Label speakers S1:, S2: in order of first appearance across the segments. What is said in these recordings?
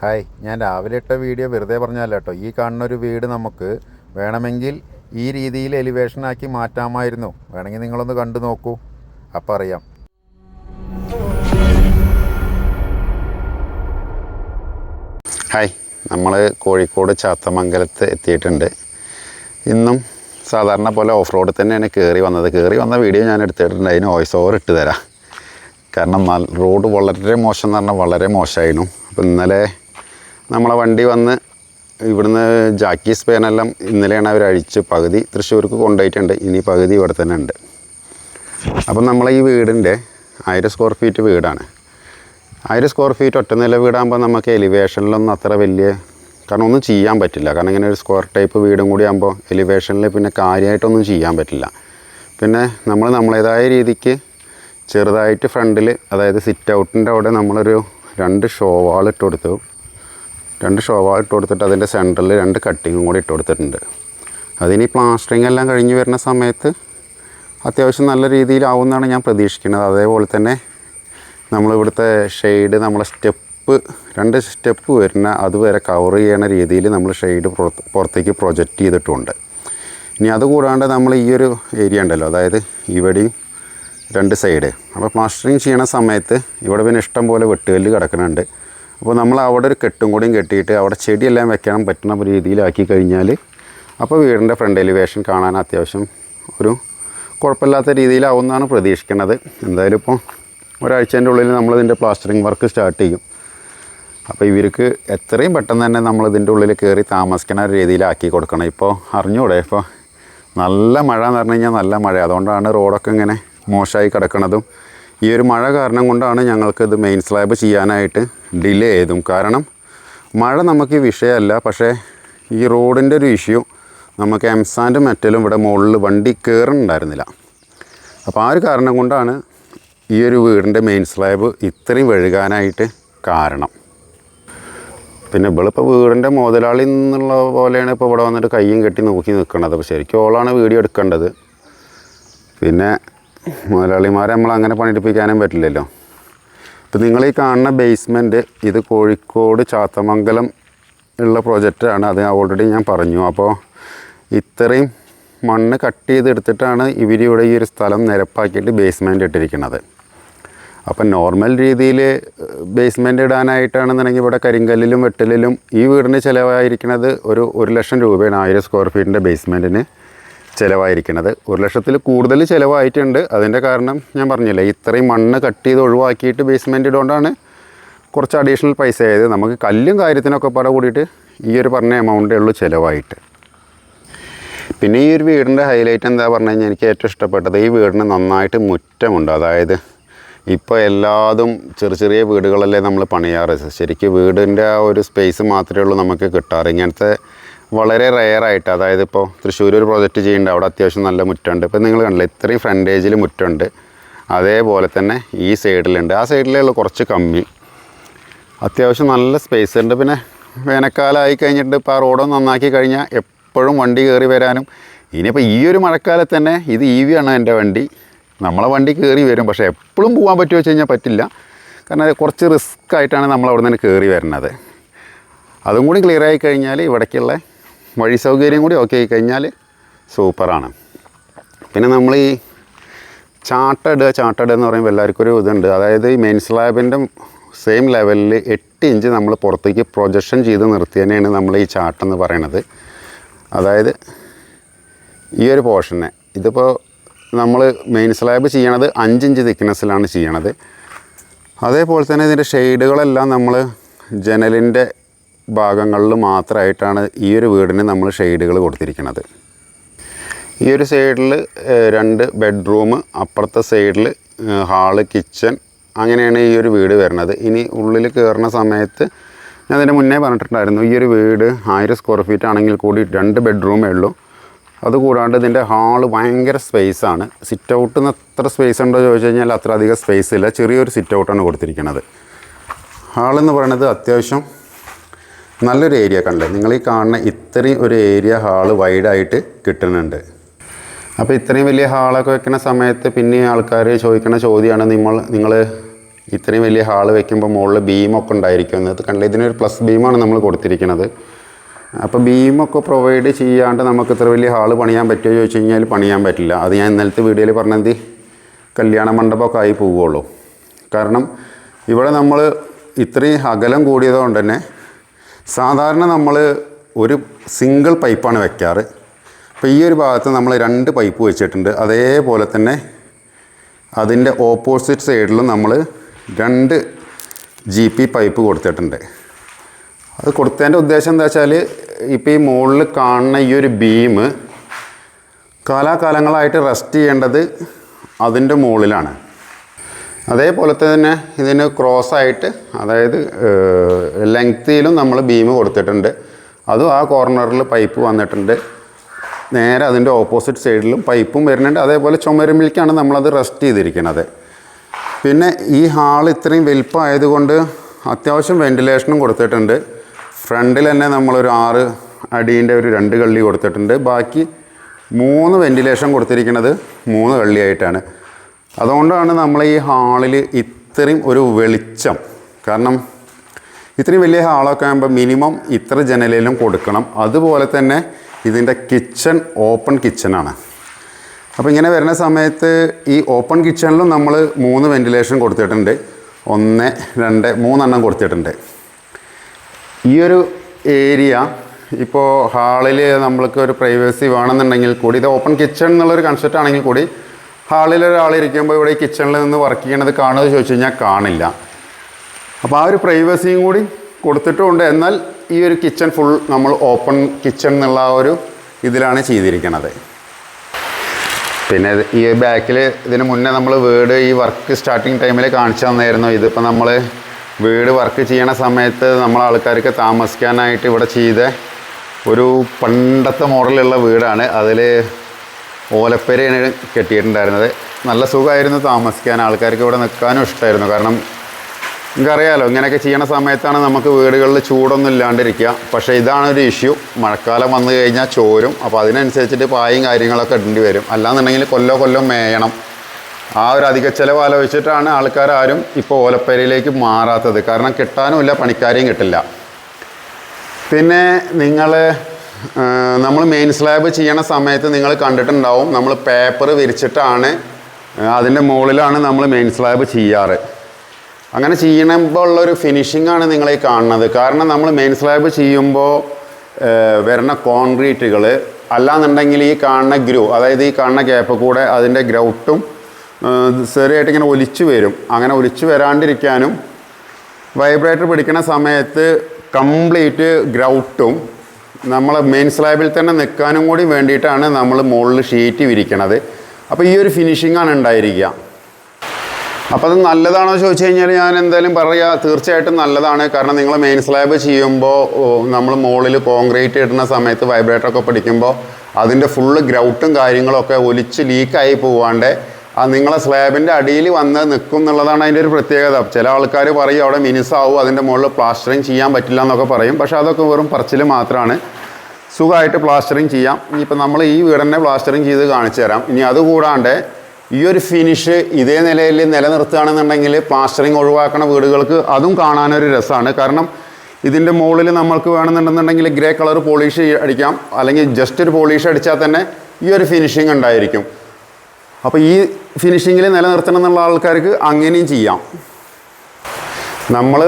S1: Hi ഞാൻ രാവിലെ ഇട്ട വീഡിയോ വെറുതെ പറഞ്ഞല്ല കേട്ടോ. ഈ കാണുന്ന ഒരു വീട് നമുക്ക് വേണമെങ്കിൽ ഈ രീതിയിൽ എലിവേഷൻ ആക്കി മാറ്റാമായിരുന്നു. വേണമെങ്കിൽ നിങ്ങളൊന്ന് കണ്ടു നോക്കൂ. അപ്പം അറിയാം.
S2: ഹായ് നമ്മൾ കോഴിക്കോട് ചാത്തമംഗലത്ത് എത്തിയിട്ടുണ്ട്. ഇന്നും സാധാരണ പോലെ ഓഫ് റോഡ് തന്നെയാണ് കയറി വന്നത്. കയറി വന്ന വീഡിയോ ഞാൻ എടുത്തിട്ടുണ്ട്. അതിന് വോയിസ് ഓവർ ഇട്ട് തരാം. കാരണം റോഡ് വളരെ മോശം എന്ന് പറഞ്ഞാൽ വളരെ മോശമായിരുന്നു. അപ്പോൾ ഇന്നലെ നമ്മളെ വണ്ടി വന്ന് ഇവിടുന്ന് ജാക്കി സ്പേനെല്ലാം ഇന്നലെയാണ് അവർ അഴിച്ച് പകുതി തൃശ്ശൂർക്ക് കൊണ്ടുപോയിട്ടുണ്ട്. ഇനി പകുതി ഇവിടെ തന്നെ ഉണ്ട്. അപ്പം നമ്മളെ ഈ വീടിന്റെ ആയിരം സ്ക്വയർ ഫീറ്റ് വീടാണ്. ആയിരം സ്ക്വയർ ഫീറ്റ് ഒറ്റ നില വീടാകുമ്പോൾ നമുക്ക് എലിവേഷനിലൊന്നും അത്ര വലിയ കാരണം ഒന്നും ചെയ്യാൻ പറ്റില്ല. കാരണം ഇങ്ങനെ ഒരു സ്ക്വയർ ടൈപ്പ് വീടും കൂടി ആകുമ്പോൾ എലിവേഷനിൽ പിന്നെ കാര്യമായിട്ടൊന്നും ചെയ്യാൻ പറ്റില്ല. പിന്നെ നമ്മൾ നമ്മളേതായ രീതിക്ക് ചെറുതായിട്ട് ഫ്രണ്ടിൽ അതായത് സിറ്റ് ഔട്ടിന്റെ അവിടെ നമ്മളൊരു രണ്ട് ഷോ വാൾ ഇട്ട് കൊടുത്തു. രണ്ട് ഷോവ ഇട്ട് കൊടുത്തിട്ട് അതിന്റെ സെന്ററിൽ രണ്ട് കട്ടിങ്ങും കൂടി ഇട്ട് കൊടുത്തിട്ടുണ്ട്. അതിനി പ്ലാസ്റ്ററിങ് എല്ലാം കഴിഞ്ഞ് വരുന്ന സമയത്ത് അത്യാവശ്യം നല്ല രീതിയിലാവുമെന്നാണ് ഞാൻ പ്രതീക്ഷിക്കുന്നത്. അതേപോലെ തന്നെ നമ്മളിവിടുത്തെ ഷെയ്ഡ് നമ്മളെ സ്റ്റെപ്പ് രണ്ട് സ്റ്റെപ്പ് വരുന്ന അതുവരെ കവർ ചെയ്യണ രീതിയിൽ നമ്മൾ ഷെയ്ഡ് പുറത്ത് പുറത്തേക്ക് പ്രൊജക്റ്റ് ചെയ്തിട്ടുണ്ട്. ഇനി അതുകൂടാണ്ട് നമ്മൾ ഈ ഒരു ഏരിയ ഉണ്ടല്ലോ അതായത് ഇവിടെയും രണ്ട് സൈഡ്. അപ്പോൾ പ്ലാസ്റ്ററിങ് ചെയ്യണ സമയത്ത് ഇവിടെ പിന്നെ ഇഷ്ടം പോലെ വെട്ടുകല്ല് കിടക്കുന്നുണ്ട് അപ്പോൾ നമ്മൾ അവിടെ ഒരു കെട്ടും കൂടിയും കെട്ടിയിട്ട് അവിടെ ചെടിയെല്ലാം വെക്കാൻ പറ്റുന്ന രീതിയിലാക്കി കഴിഞ്ഞാൽ അപ്പോൾ വീടിന്റെ ഫ്രണ്ട് എലിവേഷൻ കാണാൻ അത്യാവശ്യം ഒരു കുഴപ്പമില്ലാത്ത രീതിയിലാവുമെന്നാണ് പ്രതീക്ഷിക്കുന്നത്. എന്തായാലും ഇപ്പോൾ ഒരാഴ്ചേന്റെ ഉള്ളിൽ നമ്മളിതിന്റെ പ്ലാസ്റ്ററിങ് വർക്ക് സ്റ്റാർട്ട് ചെയ്യും. അപ്പോൾ ഇവർക്ക് എത്രയും പെട്ടെന്ന് തന്നെ നമ്മൾ ഇതിന്റെ ഉള്ളിൽ കയറി താമസിക്കുന്ന ഒരു രീതിയിലാക്കി കൊടുക്കണം. ഇപ്പോൾ അറിഞ്ഞൂടെ ഇപ്പോൾ നല്ല മഴ എന്ന് പറഞ്ഞു കഴിഞ്ഞാൽ നല്ല മഴ. അതുകൊണ്ടാണ് റോഡൊക്കെ ഇങ്ങനെ മോശമായി കിടക്കുന്നതും ഈ ഒരു മഴ കാരണം കൊണ്ടാണ് ഞങ്ങൾക്കിത് മെയിൻ സ്ലാബ് ചെയ്യാനായിട്ട് ഡിലേ ചെയ്തും. കാരണം മഴ നമുക്ക് വിഷയമല്ല. പക്ഷേ ഈ റോഡിന്റെ ഒരു ഇഷ്യൂ നമുക്ക് എംസാൻഡ് മെറ്റലും ഇവിടെ മുകളിൽ വണ്ടി കയറുന്നുണ്ടായിരുന്നില്ല അപ്പോൾ ആ ഒരു കാരണം കൊണ്ടാണ് ഈ ഒരു വീടിന്റെ മെയിൻ സ്ലാബ് ഇത്രയും വഴുകാനായിട്ട് കാരണം. പിന്നെ ഇവളിപ്പോൾ വീടിന്റെ മുതലാളി എന്നുള്ള പോലെയാണ് ഇപ്പോൾ ഇവിടെ വന്നിട്ട് കയ്യും കെട്ടി നോക്കി നിൽക്കുന്നത് അപ്പോൾ ശരിക്കും ഓളാണ് വീഡിയോ എടുക്കേണ്ടത്. പിന്നെ മുതലാളിമാരെ നമ്മൾ അങ്ങനെ പണിയെടുപ്പിക്കാനും പറ്റില്ലല്ലോ. ഇപ്പം നിങ്ങൾ ഈ കാണുന്ന ബേസ്മെന്റ് ഇത് കോഴിക്കോട് ചാത്തമംഗലം ഉള്ള പ്രോജക്റ്റാണ് അത് ഓൾറെഡി ഞാൻ പറഞ്ഞു. അപ്പോൾ ഇത്രയും മണ്ണ് കട്ട് ചെയ്തെടുത്തിട്ടാണ് ഇവരിവിടെ ഈ ഒരു സ്ഥലം നിരപ്പാക്കിയിട്ട് ബേസ്മെന്റ് ഇട്ടിരിക്കുന്നത്. അപ്പം നോർമൽ രീതിയിൽ ബേസ്മെന്റ് ഇടാനായിട്ടാണെന്നുണ്ടെങ്കിൽ ഇവിടെ കരിങ്കല്ലിലും വെട്ടലിലും ഈ വീടിന് ചിലവായിരിക്കുന്നത് ഒരു ഒരു ലക്ഷം രൂപയാണ് ആയിരം സ്ക്വയർ ഫീറ്റിന്റെ ബേസ്മെന്റിന് ചിലവായിരിക്കുന്നത് ഒരു ലക്ഷത്തിൽ കൂടുതൽ ചിലവായിട്ടുണ്ട്. അതിന്റെ കാരണം ഞാൻ പറഞ്ഞില്ലേ ഇത്രയും മണ്ണ് കട്ട് ചെയ്ത് ഒഴിവാക്കിയിട്ട് ബേസ്മെന്റ് ഇടുകൊണ്ടാണ് കുറച്ച് അഡീഷണൽ പൈസ ആയത്. നമുക്ക് കല്ലും കാര്യത്തിനൊക്കെ പട കൂടിയിട്ട് ഈ ഒരു പറഞ്ഞ എമൗണ്ടേ ഉള്ളൂ ചിലവായിട്ട്. പിന്നെ ഈ ഒരു വീടിന്റെ ഹൈലൈറ്റ് എന്താ പറഞ്ഞു കഴിഞ്ഞാൽ എനിക്ക് ഏറ്റവും ഇഷ്ടപ്പെട്ടത് ഈ വീടിന് നന്നായിട്ട് മുറ്റമുണ്ട്. അതായത് ഇപ്പോൾ എല്ലാതും ചെറിയ ചെറിയ വീടുകളല്ലേ നമ്മൾ പണിയാറ്. ശരിക്കും വീടിന്റെ ആ ഒരു സ്പേസ് മാത്രമേ ഉള്ളൂ നമുക്ക് കിട്ടാറ്. ഇങ്ങനത്തെ വളരെ റെയറായിട്ട് അതായത് ഇപ്പോൾ തൃശ്ശൂർ ഒരു പ്രൊജക്റ്റ് ചെയ്യുന്നുണ്ട് അവിടെ അത്യാവശ്യം നല്ല മുറ്റമുണ്ട് ഇപ്പോൾ നിങ്ങൾ കണ്ടില്ല ഇത്രയും ഫ്രണ്ടേജിൽ മുറ്റമുണ്ട് അതേപോലെ തന്നെ ഈ സൈഡിലുണ്ട് ആ സൈഡിലുള്ള കുറച്ച് കമ്മി അത്യാവശ്യം നല്ല സ്പേസ് ഉണ്ട്. പിന്നെ വേനൽക്കാലമായി കഴിഞ്ഞിട്ട് ഇപ്പോൾ ആ റോഡ് നന്നാക്കി കഴിഞ്ഞാൽ എപ്പോഴും വണ്ടി കയറി വരാനും. ഇനിയിപ്പോൾ ഈ ഒരു മഴക്കാലത്ത് തന്നെ ഇത് ഇ വി ആണ് എന്റെ വണ്ടി. നമ്മളെ വണ്ടി കയറി വരും. പക്ഷേ എപ്പോഴും പോകാൻ പറ്റുമോ വെച്ച് കഴിഞ്ഞാൽ പറ്റില്ല. കാരണം അത് കുറച്ച് റിസ്ക് ആയിട്ടാണ് നമ്മൾ അവിടെ നിന്ന് കയറി വരുന്നത് അതും കൂടി ക്ലിയർ ആയി കഴിഞ്ഞാൽ ഇവിടേക്കുള്ള വഴി സൗകര്യം കൂടി ഓക്കെ ആയി കഴിഞ്ഞാൽ സൂപ്പറാണ്. പിന്നെ നമ്മൾ ഈ ചാട്ടഡ് ചാട്ടഡ് എന്ന് പറയുമ്പോൾ എല്ലാവർക്കും ഒരു ഇതുണ്ട്. അതായത് ഈ മെയിൻ സ്ലാബിന്റെ സെയിം ലെവലിൽ എട്ട് ഇഞ്ച് നമ്മൾ പുറത്തേക്ക് പ്രൊജക്ഷൻ ചെയ്ത് നിർത്തിയതിനെയാണ് നമ്മൾ ഈ ചാട്ടെന്ന് പറയണത്. അതായത് ഈ ഒരു പോർഷനെ ഇതിപ്പോൾ നമ്മൾ മെയിൻ സ്ലാബ് ചെയ്യണത് അഞ്ചിഞ്ച് തിക്നെസ്സിലാണ് ചെയ്യണത്. അതേപോലെ തന്നെ ഇതിന്റെ ഷെയ്ഡുകളെല്ലാം നമ്മൾ ജനലിന്റെ ഭാഗങ്ങളിൽ മാത്രമായിട്ടാണ് ഈ ഒരു വീടിന് നമ്മൾ ഷെയ്ഡുകൾ കൊടുത്തിരിക്കുന്നത്. ഈ ഒരു സൈഡിൽ രണ്ട് ബെഡ്റൂം അപ്പുറത്തെ സൈഡിൽ ഹാൾ കിച്ചൺ അങ്ങനെയാണ് ഈ ഒരു വീട് വരുന്നത്. ഇനി ഉള്ളിൽ കയറുന്ന സമയത്ത് ഞാൻ അതിന്റെ മുന്നേ പറഞ്ഞിട്ടുണ്ടായിരുന്നു ഈ ഒരു വീട് ആയിരം സ്ക്വയർ ഫീറ്റ് ആണെങ്കിൽ കൂടി രണ്ട് ബെഡ്റൂമേ ഉള്ളൂ. അതുകൂടാണ്ട് ഇതിന്റെ ഹാൾ ഭയങ്കര സ്പേസാണ് സിറ്റ് ഔട്ടിന് എത്ര സ്പേസ് ഉണ്ടോ ചോദിച്ചു കഴിഞ്ഞാൽ അത്ര അധികം സ്പേസ് ഇല്ല. ചെറിയൊരു സിറ്റ് ഔട്ടാണ് കൊടുത്തിരിക്കുന്നത്. ഹാളെന്ന് പറയുന്നത് അത്യാവശ്യം നല്ലൊരു ഏരിയ കണ്ടേ. നിങ്ങൾ ഈ കാണുന്ന ഇത്രയും ഒരു ഏരിയ ഹാൾ വൈഡായിട്ട് കിട്ടുന്നുണ്ട്. അപ്പോൾ ഇത്രയും വലിയ ഹാളൊക്കെ വെക്കുന്ന സമയത്ത് പിന്നെ ആൾക്കാർ ചോദിക്കുന്ന ചോദ്യമാണ് നിങ്ങൾ നിങ്ങൾ ഇത്രയും വലിയ ഹാൾ വെക്കുമ്പോൾ മുകളിൽ ബീമൊക്കെ ഉണ്ടായിരിക്കും? എന്നത് കണ്ടില്ല? ഇതിനൊരു പ്ലസ് ബീമാണ് നമ്മൾ കൊടുത്തിരിക്കുന്നത്. അപ്പോൾ ബീമൊക്കെ പ്രൊവൈഡ് ചെയ്യാണ്ട് നമുക്ക് ഇത്ര വലിയ ഹാൾ പണിയാൻ പറ്റുമോ ചോദിച്ചു കഴിഞ്ഞാൽ പണിയാൻ പറ്റില്ല. അത് ഞാൻ ഇന്നലത്തെ വീഡിയോയിൽ പറഞ്ഞത് കല്യാണ മണ്ഡപമൊക്കെ ആയി പോവുകയുള്ളൂ. കാരണം ഇവിടെ നമ്മൾ ഇത്രയും അകലം കൂടിയതുകൊണ്ട് തന്നെ സാധാരണ നമ്മൾ ഒരു സിംഗിൾ പൈപ്പാണ് വെക്കാറ്. അപ്പോൾ ഈ ഒരു ഭാഗത്ത് നമ്മൾ രണ്ട് പൈപ്പ് വെച്ചിട്ടുണ്ട്. അതേപോലെ തന്നെ അതിന്റെ ഓപ്പോസിറ്റ് സൈഡിലും നമ്മൾ രണ്ട് ജി പി പൈപ്പ് കൊടുത്തിട്ടുണ്ട്. അത് കൊടുത്തതിന്റെ ഉദ്ദേശം എന്താ വെച്ചാൽ ഇപ്പോൾ ഈ മുകളിൽ കാണുന്ന ഈ ഒരു ബീം കാലാകാലങ്ങളായിട്ട് റെസ്റ്റ് ചെയ്യേണ്ടത് അതിന്റെ മുകളിലാണ്. അതേപോലെ തന്നെ ഇതിന് ക്രോസ് ആയിട്ട് അതായത് ലെങ്ത്തിയിലും നമ്മൾ ബീം കൊടുത്തിട്ടുണ്ട്. അതും ആ കോർണറിൽ പൈപ്പ് വന്നിട്ടുണ്ട്. നേരെ അതിന്റെ ഓപ്പോസിറ്റ് സൈഡിലും പൈപ്പും വരുന്നുണ്ട്. അതേപോലെ ചുമരുമ്പിലേക്കാണ് നമ്മളത് റെസ്റ്റ് ചെയ്തിരിക്കുന്നത് പിന്നെ ഈ ഹാൾ ഇത്രയും വലിപ്പമായതുകൊണ്ട് അത്യാവശ്യം വെന്റിലേഷനും കൊടുത്തിട്ടുണ്ട്. ഫ്രണ്ടിൽ തന്നെ നമ്മളൊരു ആറ് അടീന്റെ ഒരു രണ്ട് കള്ളി കൊടുത്തിട്ടുണ്ട്. ബാക്കി മൂന്ന് വെന്റിലേഷൻ കൊടുത്തിരിക്കുന്നത് മൂന്ന് കള്ളിയായിട്ടാണ്. അതുകൊണ്ടാണ് നമ്മൾ ഈ ഹാളിൽ ഇത്രയും ഒരു വെളിച്ചം. കാരണം ഇത്രയും വലിയ ഹാളൊക്കെ ആകുമ്പോൾ മിനിമം ഇത്ര ജനലിലും കൊടുക്കണം. അതുപോലെ തന്നെ ഇതിന്റെ കിച്ചൺ ഓപ്പൺ കിച്ചണാണ്. അപ്പോൾ ഇങ്ങനെ വരുന്ന സമയത്ത് ഈ ഓപ്പൺ കിച്ചണിലും നമ്മൾ മൂന്ന് വെന്റിലേഷൻ കൊടുത്തിട്ടുണ്ട്. ഒന്ന് രണ്ട് മൂന്നെണ്ണം കൊടുത്തിട്ടുണ്ട്. ഈ ഒരു ഏരിയ ഇപ്പോൾ ഹാളിൽ നമ്മൾക്ക് ഒരു പ്രൈവസി വേണമെന്നുണ്ടെങ്കിൽ കൂടി ഇത് ഓപ്പൺ കിച്ചൺ എന്നുള്ളൊരു കൺസെപ്റ്റ് ആണെങ്കിൽ കൂടി ഹാളിൽ ഒരാൾ ഇരിക്കുമ്പോൾ ഇവിടെ കിച്ചണിൽ നിന്ന് വർക്ക് ചെയ്യണത് കാണുമെന്ന് ചോദിച്ചു കഴിഞ്ഞാൽ കാണില്ല. അപ്പോൾ ആ ഒരു പ്രൈവസിയും കൂടി കൊടുത്തിട്ടുമുണ്ട് എന്നാൽ ഈ ഒരു കിച്ചൺ ഫുൾ നമ്മൾ ഓപ്പൺ കിച്ചൺ എന്നുള്ള ആ ഒരു ഇതിലാണ് ചെയ്തിരിക്കുന്നത് പിന്നെ ഈ ബാക്കിൽ ഇതിന് മുന്നേ നമ്മൾ വീട് ഈ വർക്ക് സ്റ്റാർട്ടിങ് ടൈമിൽ കാണിച്ചു തന്നായിരുന്നു. ഇതിപ്പോൾ നമ്മൾ വീട് വർക്ക് ചെയ്യണ സമയത്ത് നമ്മൾ ആൾക്കാർക്ക് താമസിക്കാനായിട്ട് ഇവിടെ ചെയ്ത ഒരു പണ്ടത്തെ മോഡലുള്ള വീടാണ്. അതിൽ ഓലപ്പരയാണ് കെട്ടിയിട്ടുണ്ടായിരുന്നത്. നല്ല സുഖമായിരുന്നു താമസിക്കാൻ ആൾക്കാർക്ക് ഇവിടെ നിൽക്കാനും ഇഷ്ടമായിരുന്നു. കാരണം നിങ്ങൾക്കറിയാലോ ഇങ്ങനെയൊക്കെ ചെയ്യണ സമയത്താണ് നമുക്ക് വീടുകളിൽ ചൂടൊന്നും ഇല്ലാണ്ടിരിക്കുക. പക്ഷേ ഇതാണ് ഒരു ഇഷ്യൂ മഴക്കാലം വന്നു കഴിഞ്ഞാൽ ചോരും. അപ്പോൾ അതിനനുസരിച്ചിട്ട് പായും കാര്യങ്ങളൊക്കെ ഇടേണ്ടി വരും. അല്ലാന്നുണ്ടെങ്കിൽ കൊല്ലോ കൊല്ലം മേയണം. ആ ഒരു അധിക ചിലവ് ആലോചിച്ചിട്ടാണ് ആൾക്കാർ ആരും ഇപ്പോൾ ഓലപ്പേരയിലേക്ക് മാറാത്തത്. കാരണം കിട്ടാനുമില്ല പണിക്കാരെയും കിട്ടില്ല. പിന്നെ നിങ്ങൾ നമ്മൾ മെയിൻ സ്ലാബ് ചെയ്യണ സമയത്ത് നിങ്ങൾ കണ്ടിട്ടുണ്ടാവും നമ്മൾ പേപ്പർ വിരിച്ചിട്ടാണ് അതിന്റെ മുകളിലാണ് നമ്മൾ മെയിൻ സ്ലാബ് ചെയ്യാറ്. അങ്ങനെ ചെയ്യുമ്പോൾ ഉള്ളൊരു ഫിനിഷിംഗ് ആണ് നിങ്ങൾ ഈ കാണുന്നത്. കാരണം നമ്മൾ മെയിൻ സ്ലാബ് ചെയ്യുമ്പോൾ വരുന്ന കോൺക്രീറ്റുകൾ അല്ലാന്നുണ്ടെങ്കിൽ ഈ കാണുന്ന ഗ്രൂ അതായത് ഈ കാണുന്ന ഗ്യാപ്പ് കൂടെ അതിന്റെ ഗ്രൗട്ടും ചെറിയായിട്ട് ഇങ്ങനെ ഒലിച്ചു വരും. അങ്ങനെ ഒലിച്ചു വരാണ്ടിരിക്കാനും വൈബ്രേറ്റർ പിടിക്കുന്ന സമയത്ത് കംപ്ലീറ്റ് ഗ്രൗട്ടും നമ്മൾ മെയിൻ സ്ലാബിൽ തന്നെ നിൽക്കാനും കൂടി വേണ്ടിയിട്ടാണ് നമ്മൾ മുകളിൽ ഷീറ്റ് വിരിക്കണത്. അപ്പോൾ ഈ ഒരു ഫിനിഷിങ്ങാണ് ഉണ്ടായിരിക്കുക. അപ്പോൾ അത് നല്ലതാണോ ചോദിച്ചു കഴിഞ്ഞാൽ ഞാൻ എന്തായാലും പറയാ തീർച്ചയായിട്ടും നല്ലതാണ്. കാരണം നിങ്ങൾ മെയിൻ സ്ലാബ് ചെയ്യുമ്പോൾ നമ്മൾ മുകളിൽ കോൺക്രീറ്റ് ഇടുന്ന സമയത്ത് വൈബ്രേറ്ററൊക്കെ പിടിക്കുമ്പോൾ അതിന്റെ ഫുള്ള് ഗ്രൗട്ടും കാര്യങ്ങളൊക്കെ ഒലിച്ച് ലീക്കായി പോവാണ്ട് ആ നിങ്ങളെ സ്ലാബിന്റെ അടിയിൽ വന്ന് നിൽക്കും എന്നുള്ളതാണ് അതിന്റെ ഒരു പ്രത്യേകത. ചില ആൾക്കാർ പറയും അവിടെ മിനുസാവും അതിന്റെ മുകളിൽ പ്ലാസ്റ്ററിങ് ചെയ്യാൻ പറ്റില്ല എന്നൊക്കെ പറയും. പക്ഷേ അതൊക്കെ വെറും പറച്ചിൽ മാത്രമാണ്. സുഖമായിട്ട് പ്ലാസ്റ്ററിങ് ചെയ്യാം. ഇനിയിപ്പോൾ നമ്മൾ ഈ വീടിനെ പ്ലാസ്റ്ററിങ് ചെയ്ത് കാണിച്ചു തരാം. ഇനി അതുകൂടാണ്ട് ഈ ഒരു ഫിനിഷ് ഇതേ നിലയിൽ നിലനിർത്തുകയാണെന്നുണ്ടെങ്കിൽ പ്ലാസ്റ്ററിങ് ഒഴിവാക്കണ വീടുകൾക്ക് അതും കാണാനൊരു രസമാണ്. കാരണം ഇതിന്റെ മുകളിൽ നമ്മൾക്ക് വേണമെന്നുണ്ടെന്നുണ്ടെങ്കിൽ ഗ്രേ കളർ പോളിഷ് അടിക്കാം. അല്ലെങ്കിൽ ജസ്റ്റ് ഒരു പോളിഷ് അടിച്ചാൽ തന്നെ ഈ ഒരു ഫിനിഷിങ് ഉണ്ടായിരിക്കും. അപ്പോൾ ഈ ഫിനിഷിങ്ങിൽ നിലനിർത്തണം എന്നുള്ള ആൾക്കാർക്ക് അങ്ങനെയും ചെയ്യാം. നമ്മൾ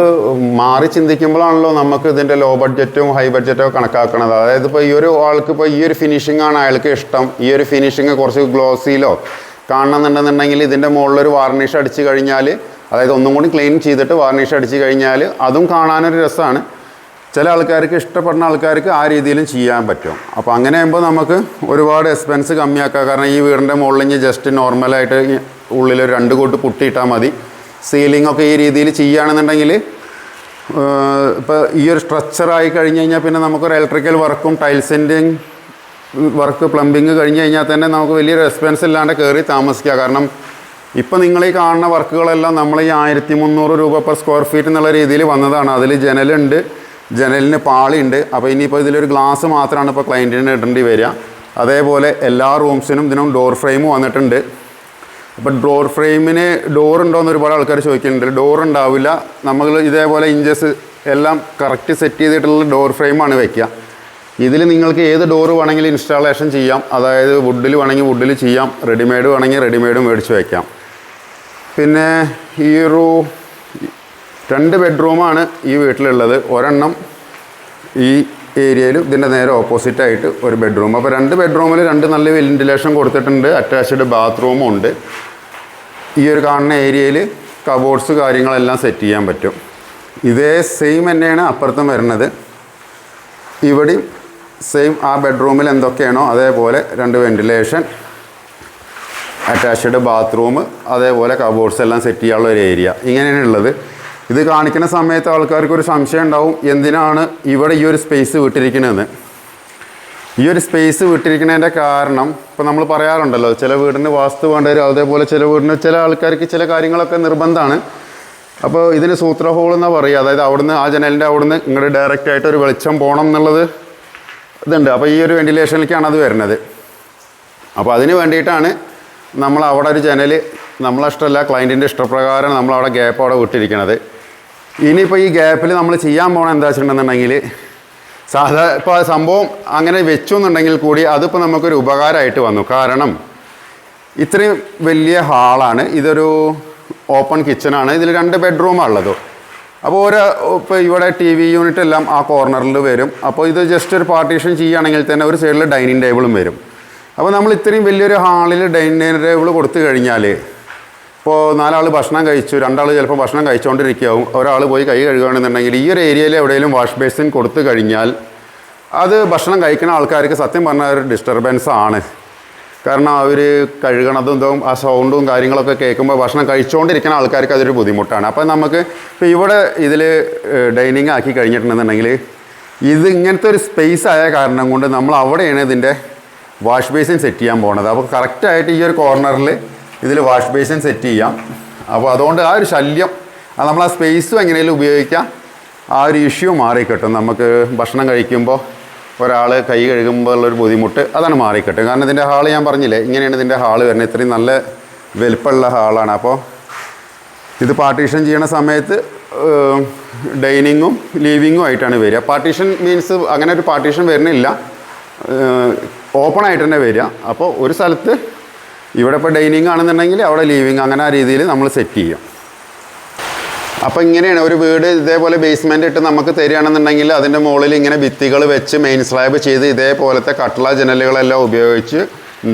S2: മാറി ചിന്തിക്കുമ്പോഴാണല്ലോ നമുക്ക് ഇതിന്റെ ലോ ബഡ്ജറ്റും ഹൈ ബഡ്ജറ്റോ കണക്കാക്കണത്. അതായത് ഇപ്പോൾ ഈ ഒരു ആൾക്ക് ഇപ്പോൾ ഈ ഒരു ഫിനിഷിംഗ് ആണ് അയാൾക്ക് ഇഷ്ടം. ഈ ഒരു ഫിനിഷിങ് കുറച്ച് ഗ്ലോസിയിലോ കാണണമെന്നുണ്ടെന്നുണ്ടെങ്കിൽ ഇതിന്റെ മുകളിലൊരു വാർണിഷ് അടിച്ച് കഴിഞ്ഞാൽ അതായത് ഒന്നും കൂടി ക്ലീൻ ചെയ്തിട്ട് വാർണിഷ് അടിച്ച് കഴിഞ്ഞാൽ അതും കാണാനൊരു രസമാണ് ചില ആൾക്കാർക്ക് ഇഷ്ടപ്പെടുന്ന ആൾക്കാർക്ക് ആ രീതിയിലും ചെയ്യാൻ പറ്റും. അപ്പോൾ അങ്ങനെ ആകുമ്പോൾ നമുക്ക് ഒരുപാട് എക്സ്പെൻസ് കമ്മിയാക്കാം. കാരണം ഈ വീടിന്റെ മുകളിൽ ജസ്റ്റ് നോർമലായിട്ട് ഉള്ളിൽ ഒരു രണ്ട് കൂട്ട് പുട്ടിയിട്ടാൽ മതി. സീലിംഗ് ഒക്കെ ഈ രീതിയിൽ ചെയ്യുകയാണെന്നുണ്ടെങ്കിൽ ഇപ്പോൾ ഈ ഒരു സ്ട്രക്ചറായി കഴിഞ്ഞ് കഴിഞ്ഞാൽ പിന്നെ നമുക്കൊരു ഇലക്ട്രിക്കൽ വർക്കും ടൈൽസിന്റെയും വർക്ക് പ്ലംബിങ് കഴിഞ്ഞ് കഴിഞ്ഞാൽ തന്നെ നമുക്ക് വലിയൊരു എക്സ്പെൻസ് ഇല്ലാണ്ട് കയറി താമസിക്കുക കാരണം ഇപ്പോൾ നിങ്ങൾ ഈ കാണുന്ന വർക്കുകളെല്ലാം നമ്മൾ ഈ ആയിരത്തി മുന്നൂറ് രൂപ പെർ സ്ക്വയർ ഫീറ്റ് എന്നുള്ള രീതിയിൽ വന്നതാണ്. അതിൽ ജനലുണ്ട്. ജനലിന് പാളിയുണ്ട്. അപ്പോൾ ഇനിയിപ്പോൾ ഇതിലൊരു ഗ്ലാസ് മാത്രമാണ് ഇപ്പോൾ ക്ലയന്റിന് ഇടേണ്ടി വരിക. അതേപോലെ എല്ലാ റൂംസിനും ഇതിനും ഡോർ ഫ്രെയിം വന്നിട്ടുണ്ട്. അപ്പോൾ ഡോർ ഫ്രെയിമിന് ഡോർ ഉണ്ടോയെന്ന് ഒരുപാട് ആൾക്കാർ ചോദിക്കുന്നുണ്ട്. ഡോർ ഉണ്ടാവില്ല. നമ്മൾ ഇതേപോലെ ഇഞ്ചസ് എല്ലാം കറക്റ്റ് സെറ്റ് ചെയ്തിട്ടുള്ള ഡോർ ഫ്രെയിമാണ് വയ്ക്കുക ഇതിൽ നിങ്ങൾക്ക് ഏത് ഡോർ വേണമെങ്കിലും ഇൻസ്റ്റാളേഷൻ ചെയ്യാം. അതായത് വുഡിൽ വേണമെങ്കിൽ വുഡിൽ ചെയ്യാം. റെഡിമെയ്ഡ് വേണമെങ്കിൽ റെഡിമെയ്ഡ് മേടിച്ച് വയ്ക്കാം പിന്നെ ഈ ഒരു രണ്ട് ബെഡ്റൂമാണ് ഈ വീട്ടിലുള്ളത്. ഒരെണ്ണം ഈ ഏരിയയിൽ ഇതിന്റെ നേരെ ഓപ്പോസിറ്റായിട്ട് ഒരു ബെഡ്റൂം. അപ്പോൾ രണ്ട് ബെഡ്റൂമിൽ രണ്ട് നല്ല വെന്റിലേഷൻ കൊടുത്തിട്ടുണ്ട്. അറ്റാച്ച്ഡ് ബാത്റൂമും ഉണ്ട്. ഈ ഒരു കാണുന്ന ഏരിയയിൽ കബോർഡ്സ് കാര്യങ്ങളെല്ലാം സെറ്റ് ചെയ്യാൻ പറ്റും. ഇതേ സെയിം തന്നെയാണ് അപ്പുറത്തും വരുന്നത്. ഇവിടെയും സെയിം ആ ബെഡ്റൂമിൽ എന്തൊക്കെയാണോ അതേപോലെ രണ്ട് വെന്റിലേഷൻ അറ്റാച്ച്ഡ് ബാത്റൂം അതേപോലെ കബോർഡ്സ് എല്ലാം സെറ്റ് ചെയ്യാനുള്ള ഒരു ഏരിയ. ഇങ്ങനെയാണ് ഉള്ളത്. ഇത് കാണിക്കുന്ന സമയത്ത് ആൾക്കാർക്ക് ഒരു സംശയം ഉണ്ടാവും എന്തിനാണ് ഇവിടെ ഈ ഒരു സ്പേസ് വിട്ടിരിക്കണതെന്ന് ഈ ഒരു സ്പേസ് വിട്ടിരിക്കുന്നതിന്റെ കാരണം ഇപ്പോൾ നമ്മൾ പറയാറുണ്ടല്ലോ ചില വീടിന് വാസ്തു വേണ്ട വരും അതേപോലെ ചില വീടിന് ചില ആൾക്കാർക്ക് ചില കാര്യങ്ങളൊക്കെ നിർബന്ധമാണ്. അപ്പോൾ ഇതിന് സൂത്ര ഹോൾ എന്നാണ് പറയുക അതായത് അവിടുന്ന് ആ ജനലിന്റെ അവിടുന്ന് ഇങ്ങോട്ട് ഡയറക്റ്റ് ആയിട്ട് ഒരു വെളിച്ചം പോകണം എന്നുള്ളത് ഇതുണ്ട്. അപ്പോൾ ഈ ഒരു വെന്റിലേഷനിലേക്കാണ് അത് വരുന്നത്. അപ്പോൾ അതിന് വേണ്ടിയിട്ടാണ് നമ്മൾ അവിടെ ഒരു ജനൽ നമ്മളെ ഇഷ്ടമല്ല ക്ലയന്റിന്റെ ഇഷ്ടപ്രകാരം നമ്മൾ അവിടെ ഗ്യാപ്പ് അവിടെ വിട്ടിരിക്കണത്. ഇനിയിപ്പോൾ ഈ ഗ്യാപ്പിൽ നമ്മൾ ചെയ്യാൻ പോകണം എന്താ വെച്ചിട്ടുണ്ടെന്നുണ്ടെങ്കിൽ സാധാ ഇപ്പോൾ സംഭവം അങ്ങനെ വെച്ചു എന്നുണ്ടെങ്കിൽ കൂടി അതിപ്പോൾ നമുക്കൊരു ഉപകാരമായിട്ട് വന്നു. കാരണം ഇത്രയും വലിയ ഹാളാണ്. ഇതൊരു ഓപ്പൺ കിച്ചണാണ് ഇതിൽ രണ്ട് ബെഡ്റൂമാണ് ഉള്ളത്. അപ്പോൾ ഒരു ഇപ്പോൾ ഇവിടെ ടി വി യൂണിറ്റ് എല്ലാം ആ കോർണറിൽ വരും. അപ്പോൾ ഇത് ജസ്റ്റ് ഒരു പാർട്ടീഷൻ ചെയ്യുകയാണെങ്കിൽ തന്നെ ഒരു സൈഡിൽ ഡൈനിങ് ടേബിളും വരും. അപ്പോൾ നമ്മൾ ഇത്രയും വലിയൊരു ഹാളിൽ ഡൈനിങ് ടേബിൾ കൊടുത്തു കഴിഞ്ഞാൽ ഇപ്പോൾ നാലാൾ ഭക്ഷണം കഴിച്ചു രണ്ടാൾ ചിലപ്പോൾ ഭക്ഷണം കഴിച്ചുകൊണ്ടിരിക്കുകയാവും ഒരാൾ പോയി കൈ കഴുകുകയാണെന്നുണ്ടെങ്കിൽ ഈ ഒരു ഏരിയയിൽ എവിടെയെങ്കിലും വാഷ് ബേസിൻ കൊടുത്തു കഴിഞ്ഞാൽ അത് ഭക്ഷണം കഴിക്കുന്ന ആൾക്കാർക്ക് സത്യം പറഞ്ഞാൽ ഒരു ഡിസ്റ്റർബൻസ് ആണ്. കാരണം അവർ കഴുകണതും ഇതും ആ സൗണ്ടും കാര്യങ്ങളൊക്കെ കേൾക്കുമ്പോൾ ഭക്ഷണം കഴിച്ചുകൊണ്ടിരിക്കുന്ന ആൾക്കാർക്ക് അതൊരു ബുദ്ധിമുട്ടാണ്. അപ്പോൾ നമുക്ക് ഇപ്പോൾ ഇവിടെ ഇതിൽ ഡൈനിങ് ആക്കി കഴിഞ്ഞിട്ടുണ്ടെന്നുണ്ടെങ്കിൽ ഇത് ഇങ്ങനത്തെ ഒരു സ്പേസ് ആയ കാരണം കൊണ്ട് നമ്മൾ അവിടെയാണ് ഇതിന്റെ വാഷ് ബേസിൻ സെറ്റ് ചെയ്യാൻ പോണത്. അപ്പോൾ കറക്റ്റായിട്ട് ഈ ഒരു കോർണറിൽ ഇതിൽ വാഷ് ബേസിൻ സെറ്റ് ചെയ്യാം. അപ്പോൾ അതുകൊണ്ട് ആ ഒരു ശല്യം നമ്മൾ ആ സ്പേസും എങ്ങനെയും ഉപയോഗിക്കാം. ആ ഒരു ഇഷ്യൂ മാറിക്കിട്ടും. നമുക്ക് ഭക്ഷണം കഴിക്കുമ്പോൾ ഒരാൾ കൈ കഴുകുമ്പോൾ ഉള്ളൊരു ബുദ്ധിമുട്ട് അതാണ് മാറിക്കിട്ടും. കാരണം ഇതിന്റെ ഹാൾ ഞാൻ പറഞ്ഞില്ലേ ഇങ്ങനെയാണ് ഇതിന്റെ ഹാൾ വരുന്നത്. ഇത്രയും നല്ല വലിപ്പമുള്ള ഹാളാണ്. അപ്പോൾ ഇത് പാർട്ടീഷൻ ചെയ്യണ സമയത്ത് ഡൈനിങ്ങും ലീവിങ്ങും ആയിട്ടാണ് വരിക. പാർട്ടീഷൻ മീൻസ് അങ്ങനെ ഒരു പാർട്ടീഷൻ വരുന്നില്ല. ഓപ്പൺ ആയിട്ട് തന്നെ വരിക. അപ്പോൾ ഒരു സ്ഥലത്ത് ഇവിടെ ഇപ്പോൾ ഡൈനിങ് ആണെന്നുണ്ടെങ്കിൽ അവിടെ ലീവിങ് അങ്ങനെ ആ രീതിയിൽ നമ്മൾ സെറ്റ് ചെയ്യും. അപ്പോൾ ഇങ്ങനെയാണ് ഒരു വീട് ഇതേപോലെ ബേസ്മെന്റ് ഇട്ട് നമുക്ക് തരികയാണെന്നുണ്ടെങ്കിൽ അതിന്റെ മുകളിൽ ഇങ്ങനെ ഭിത്തികൾ വെച്ച് മെയിൻ സ്ലാബ് ചെയ്ത് ഇതേപോലത്തെ കട്ടള ജനലുകളെല്ലാം ഉപയോഗിച്ച്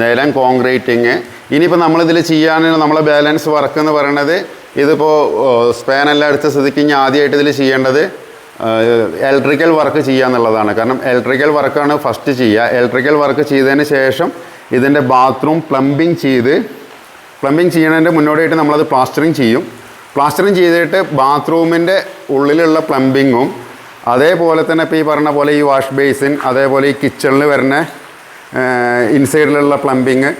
S2: നിലം കോൺക്രീറ്റിങ് ഇനിയിപ്പോൾ നമ്മളിതിൽ ചെയ്യാനുള്ള നമ്മളെ ബാലൻസ് വർക്ക് എന്ന് പറയുന്നത് ഇതിപ്പോൾ സ്പാൻ എല്ലാം എടുത്ത സ്ഥിതിക്ക് ഇനി ആദ്യമായിട്ട് ഇതിൽ ചെയ്യേണ്ടത് ഇലക്ട്രിക്കൽ വർക്ക് ചെയ്യുക എന്നുള്ളതാണ് കാരണം ഇലക്ട്രിക്കൽ വർക്കാണ് ഫസ്റ്റ് ചെയ്യുക. ഇലക്ട്രിക്കൽ വർക്ക് ചെയ്തതിന് ശേഷം ഇതിന്റെ ബാത്റൂം പ്ലംബിങ് ചെയ്ത് പ്ലംബിങ് ചെയ്യുന്നതിന്റെ മുന്നോടിയായിട്ട് നമ്മളത് പ്ലാസ്റ്ററിങ് ചെയ്യും. പ്ലാസ്റ്ററിങ് ചെയ്തിട്ട് ബാത്റൂമിന്റെ ഉള്ളിലുള്ള പ്ലംബിങ്ങും അതേപോലെ തന്നെ ഇപ്പോൾ ഈ പറഞ്ഞ പോലെ ഈ വാഷ് ബേസിൻ അതേപോലെ ഈ കിച്ചണിൽ വരുന്ന ഇൻസൈഡിലുള്ള പ്ലംബിങ്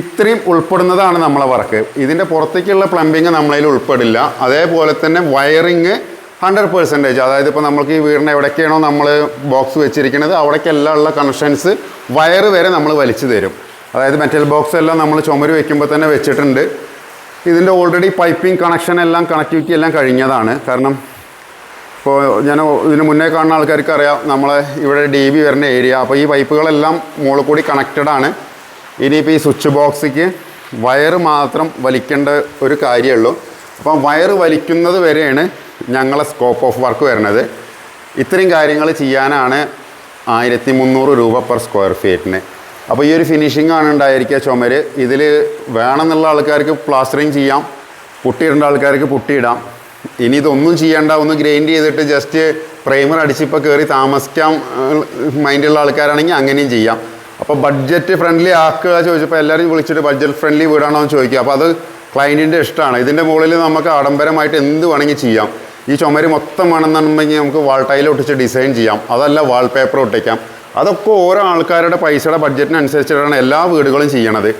S2: ഇത്രയും ഉൾപ്പെടുന്നതാണ് നമ്മളെ വർക്ക് ഇതിന്റെ പുറത്തേക്കുള്ള പ്ലംബിങ് നമ്മളതിൽ ഉൾപ്പെടില്ല. അതേപോലെ തന്നെ വയറിങ് ഹൺഡ്രഡ് പെർസെന്റേജ് അതായത് ഇപ്പോൾ നമുക്ക് ഈ വീടിന് എവിടേക്കാണോ നമ്മൾ ബോക്സ് വെച്ചിരിക്കുന്നത് അവിടേക്കെല്ലാം ഉള്ള കണക്ഷൻസ് വയറ് വരെ നമ്മൾ വലിച്ചു തരും. അതായത് മെറ്റൽ ബോക്സ് എല്ലാം നമ്മൾ ചുമര് വെക്കുമ്പോൾ തന്നെ വെച്ചിട്ടുണ്ട്. ഇതിന്റെ ഓൾറെഡി പൈപ്പിംഗ് കണക്ഷൻ എല്ലാം കണക്ടിവിറ്റി എല്ലാം കഴിഞ്ഞതാണ്. കാരണം ഇപ്പോൾ ഞാൻ ഇതിന് മുന്നേ കാണുന്ന ആൾക്കാർക്ക് അറിയാം നമ്മളെ ഇവിടെ ഡി ബി വരുന്ന ഏരിയ അപ്പോൾ ഈ പൈപ്പുകളെല്ലാം മുകളിൽ കൂടി കണക്റ്റഡ് ആണ്. ഇനിയിപ്പോൾ ഈ സ്വിച്ച് ബോക്സിക്ക് വയർ മാത്രം വലിക്കേണ്ട ഒരു കാര്യമുള്ളൂ അപ്പം വയർ വലിക്കുന്നത് വരെയാണ് ഞങ്ങളെ സ്കോപ്പ് ഓഫ് വർക്ക് വരുന്നത്. ഇത്രയും കാര്യങ്ങൾ ചെയ്യാനാണ് ആയിരത്തി മുന്നൂറ് രൂപ പെർ സ്ക്വയർ ഫീറ്റിന് അപ്പോൾ ഈ ഒരു ഫിനിഷിംഗ് ആണ് ഉണ്ടായിരിക്കുക ചുമര്. ഇതിൽ വേണമെന്നുള്ള ആൾക്കാർക്ക് പ്ലാസ്റ്ററിങ് ചെയ്യാം. പുട്ടിയിടേണ്ട ആൾക്കാർക്ക് പുട്ടിയിടാം. ഇനി ഇതൊന്നും ചെയ്യേണ്ട. ഒന്ന് ഗ്രൈൻഡ് ചെയ്തിട്ട് ജസ്റ്റ് പ്രൈമർ അടിച്ചിപ്പോൾ കയറി താമസിക്കാം മൈൻഡുള്ള ആൾക്കാരാണെങ്കിൽ അങ്ങനെയും ചെയ്യാം. അപ്പോൾ ബഡ്ജറ്റ് ഫ്രണ്ട്ലി ആക്കുക ചോദിച്ചപ്പോൾ എല്ലാവരും വിളിച്ചിട്ട് ബഡ്ജറ്റ് ഫ്രണ്ട്ലി വീടാണോ എന്ന് ചോദിക്കുക. അപ്പോൾ അത് ക്ലയന്റിന്റെ ഇഷ്ടമാണ്. ഇതിന്റെ മുകളിൽ നമുക്ക് ആഡംബരമായിട്ട് എന്ത് വേണമെങ്കിൽ ചെയ്യാം. ഈ ചുമര് മൊത്തം വേണമെന്നുണ്ടെങ്കിൽ നമുക്ക് വാൾ ടൈൽ ഒട്ടിച്ച് ഡിസൈൻ ചെയ്യാം. അതല്ല വാൾ പേപ്പർ ഒട്ടിക്കാം. അതൊക്കെ ഓരോ ആൾക്കാരുടെ പൈസയുടെ ബഡ്ജറ്റിനനുസരിച്ചിട്ടാണ് എല്ലാ വീടുകളും ചെയ്യണത്.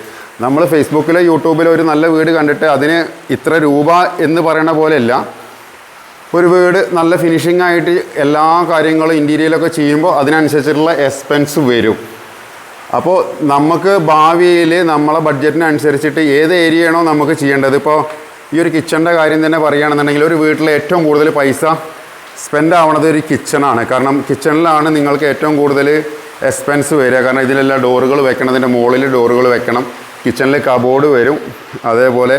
S2: നമ്മൾ ഫേസ്ബുക്കിലോ യൂട്യൂബിലോ ഒരു നല്ല വീട് കണ്ടിട്ട് അതിന് ഇത്ര രൂപ എന്ന് പറയണ പോലെയല്ല. ഒരു വീട് നല്ല ഫിനിഷിംഗ് ആയിട്ട് എല്ലാ കാര്യങ്ങളും ഇന്റീരിയലൊക്കെ ചെയ്യുമ്പോൾ അതിനനുസരിച്ചിട്ടുള്ള എക്സ്പെൻസ് വരും. അപ്പോൾ നമുക്ക് ഭാവിയിൽ നമ്മളെ ബഡ്ജറ്റിനനുസരിച്ചിട്ട് ഏത് ഏരിയയാണോ നമുക്ക് ചെയ്യേണ്ടത്? ഇപ്പോൾ ഈ ഒരു കിച്ചന്റെ കാര്യം തന്നെ പറയുകയാണെന്നുണ്ടെങ്കിൽ ഒരു വീട്ടിലെ ഏറ്റവും കൂടുതൽ പൈസ സ്പെൻഡ് ആവണത് ഒരു കിച്ചണാണ് കാരണം കിച്ചണിലാണ് നിങ്ങൾക്ക് ഏറ്റവും കൂടുതൽ എക്സ്പെൻസ് വരിക. കാരണം ഇതിലെല്ലാം ഡോറുകൾ വെക്കണം അതിന്റെ മുകളിൽ ഡോറുകൾ വെക്കണം. കിച്ചണിൽ കബോർഡ് വരും. അതേപോലെ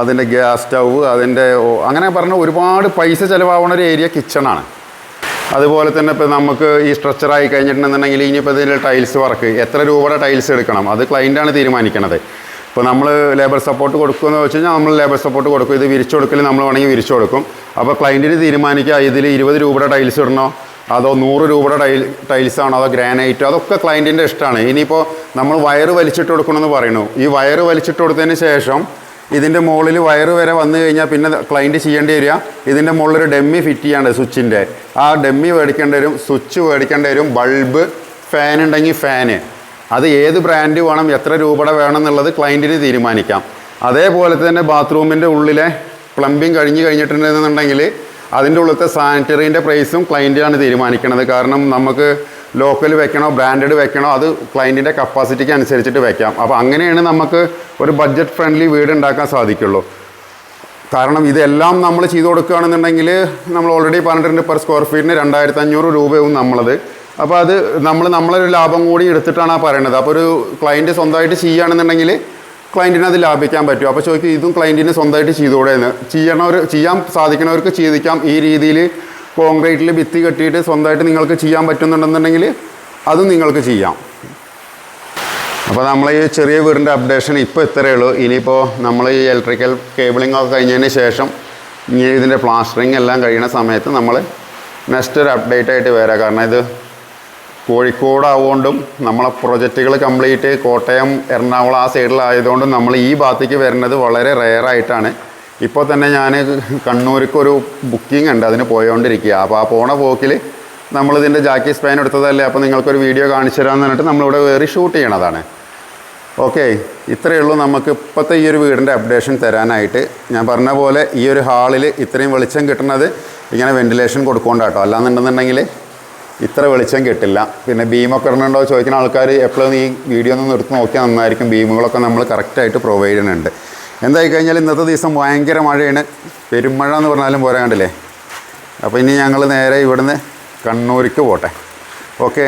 S2: അതിന്റെ ഗ്യാസ് സ്റ്റൗവ് അതിന്റെ അങ്ങനെ പറഞ്ഞ ഒരുപാട് പൈസ ചിലവാകുന്ന ഒരു ഏരിയ കിച്ചണാണ് അതുപോലെ തന്നെ ഇപ്പോൾ നമുക്ക് ഈ സ്ട്രക്ചറായി കഴിഞ്ഞിട്ടുണ്ടെന്നുണ്ടെങ്കിൽ ഇനിയിപ്പോൾ ഇതിൽ ടൈൽസ് വർക്ക് എത്ര രൂപയുടെ ടൈൽസ് എടുക്കണം? അത് ക്ലൈന്റാണ് തീരുമാനിക്കണത്. ഇപ്പോൾ നമ്മൾ ലേബർ സപ്പോർട്ട് കൊടുക്കുമെന്ന് വെച്ച് കഴിഞ്ഞാൽ നമ്മൾ ലേബർ സപ്പോർട്ട് കൊടുക്കും. ഇത് വിരിച്ചു കൊടുക്കൽ നമ്മൾ വേണമെങ്കിൽ വിരിച്ചു കൊടുക്കും. അപ്പോൾ ക്ലൈന്റിന് തീരുമാനിക്കുക ഇതിൽ ഇരുപത് രൂപയുടെ ടൈൽസ് ഇടണോ? അതോ നൂറ് രൂപയുടെ ടൈൽ ടൈൽസ് ആണോ? അതോ ഗ്രാനൈറ്റോ അതൊക്കെ ക്ലൈന്റിന്റെ ഇഷ്ടമാണ് ഇനിയിപ്പോൾ നമ്മൾ വയറ് വലിച്ചിട്ട് കൊടുക്കണമെന്ന് പറയുന്നു. ഈ വയറ് വലിച്ചിട്ട് കൊടുത്തതിന് ശേഷം ഇതിന്റെ മുകളിൽ വയറ് വരെ വന്നു കഴിഞ്ഞാൽ പിന്നെ ക്ലൈന്റ് ചെയ്യേണ്ടി വരിക. ഇതിന്റെ മുകളിൽ ഒരു ഡെമ്മി ഫിറ്റ് ചെയ്യാണ്ട് സ്വിച്ചിന്റെ ആ ഡെമ്മി മേടിക്കേണ്ടി വരും സ്വിച്ച് മേടിക്കേണ്ടി വരും ബൾബ് ഫാൻ ഉണ്ടെങ്കിൽ ഫാന് അത് ഏത് ബ്രാൻഡ് വേണം എത്ര രൂപയുടെ വേണം എന്നുള്ളത് ക്ലയന്റിന് തീരുമാനിക്കാം. അതേപോലെ തന്നെ ബാത്റൂമിന്റെ ഉള്ളിലെ പ്ലംബിങ് കഴിഞ്ഞ് കഴിഞ്ഞിട്ടുണ്ടെന്നുണ്ടെങ്കിൽ അതിന്റെ ഉള്ളത്തെ സാനിറ്ററീന്റെ പ്രൈസും ക്ലയന്റാണ് തീരുമാനിക്കുന്നത് കാരണം നമുക്ക് ലോക്കൽ വെക്കണോ ബ്രാൻഡഡ് വെക്കണോ അത് ക്ലയന്റിന്റെ കപ്പാസിറ്റിക്ക് അനുസരിച്ചിട്ട് വെക്കാം. അപ്പോൾ അങ്ങനെയാണ് നമുക്ക് ഒരു ബഡ്ജറ്റ് ഫ്രണ്ട്ലി വീട് ഉണ്ടാക്കാൻ സാധിക്കുള്ളൂ. കാരണം ഇതെല്ലാം നമ്മൾ ചെയ്തു കൊടുക്കുകയാണെന്നുണ്ടെങ്കിൽ നമ്മൾ ഓൾറെഡി പറഞ്ഞിട്ടുണ്ട് പെർ സ്ക്വയർ ഫീറ്റിന് രണ്ടായിരത്തി അഞ്ഞൂറ് രൂപയാവും നമ്മളത്. അപ്പോൾ അത് നമ്മൾ നമ്മളൊരു ലാഭം കൂടി എടുത്തിട്ടാണ് ആ പറയണത്. അപ്പോൾ ഒരു ക്ലയന്റ് സ്വന്തമായിട്ട് ചെയ്യുകയാണെന്നുണ്ടെങ്കിൽ ക്ലയന്റിന് അത് ലാഭിക്കാൻ പറ്റും. അപ്പോൾ ചോദിക്കും ഇതും ക്ലയന്റിന് സ്വന്തമായിട്ട് ചെയ്തുകൂടെ എന്ന്. ചെയ്യണവർ ചെയ്യാൻ സാധിക്കണവർക്ക് ചെയ്തിക്കാം. ഈ രീതിയിൽ കോൺക്രീറ്റിൽ ഭിത്തി കെട്ടിയിട്ട് സ്വന്തമായിട്ട് നിങ്ങൾക്ക് ചെയ്യാൻ പറ്റുന്നുണ്ടെന്നുണ്ടെങ്കിൽ അതും നിങ്ങൾക്ക് ചെയ്യാം. അപ്പോൾ നമ്മൾ ഈ ചെറിയ വീടിന്റെ അപ്ഡേഷൻ ഇപ്പോൾ ഇത്രയേ ഉള്ളൂ. ഇനിയിപ്പോൾ നമ്മൾ ഈ ഇലക്ട്രിക്കൽ കേബിളിംഗ് ഒക്കെ കഴിഞ്ഞതിന് ശേഷം ഇനി ഇതിന്റെ പ്ലാസ്റ്ററിങ് എല്ലാം കഴിയുന്ന സമയത്ത് നമ്മൾ നെക്സ്റ്റ് ഒരു അപ്ഡേറ്റ് ആയിട്ട് വരാം. കാരണം ഇത് കോഴിക്കോടാവുകൊണ്ടും നമ്മളെ പ്രൊജക്റ്റുകൾ കംപ്ലീറ്റ് കോട്ടയം എറണാകുളം ആ സൈഡിലായതുകൊണ്ടും നമ്മൾ ഈ ഭാഗത്തേക്ക് വരുന്നത് വളരെ റെയറായിട്ടാണ്. ഇപ്പോൾ തന്നെ ഞാൻ കണ്ണൂർക്കൊരു ബുക്കിംഗ് ഉണ്ട് അതിന് പോയോണ്ടിരിക്കുക അപ്പോൾ ആ പോണ പോക്കിൽ നമ്മളിതിന്റെ ജാക്കി സ്പാൻ എടുത്തതല്ലേ? അപ്പോൾ നിങ്ങൾക്കൊരു വീഡിയോ കാണിച്ചു തരാമെന്ന് പറഞ്ഞിട്ട് നമ്മളിവിടെ കയറി ഷൂട്ട് ചെയ്യണതാണ്. ഓക്കെ ഇത്രയേ ഉള്ളൂ നമുക്ക് ഇപ്പോഴത്തെ ഈ ഒരു വീടിന്റെ അപ്ഡേഷൻ തരാനായിട്ട്. ഞാൻ പറഞ്ഞ പോലെ ഈ ഒരു ഹാളിൽ ഇത്രയും വെളിച്ചം കിട്ടുന്നത് ഇങ്ങനെ വെന്റിലേഷൻ കൊടുക്കൊണ്ടാട്ടോ. അല്ലാന്നുണ്ടെന്നുണ്ടെങ്കിൽ ഇത്ര വെളിച്ചം കിട്ടില്ല. പിന്നെ ബീമൊക്കെ ഇടണുണ്ടോ ചോദിക്കുന്ന ആൾക്കാർ എപ്പോഴും ഈ വീഡിയോ ഒന്ന് നിർത്തി നോക്കിയാൽ നന്നായിരിക്കും. ബീമുകളൊക്കെ നമ്മൾ കറക്റ്റായിട്ട് പ്രൊവൈഡ് ചെയ്യുന്നുണ്ട്. എന്തായി കഴിഞ്ഞാൽ ഇന്നത്തെ ദിവസം ഭയങ്കര മഴയാണ്. പെരുമഴ എന്ന് പറഞ്ഞാലും പോരാ കണ്ടില്ലേ? അപ്പോൾ ഇനി ഞങ്ങൾ നേരെ ഇവിടുന്ന് കണ്ണൂർക്ക് പോട്ടെ. ഓക്കെ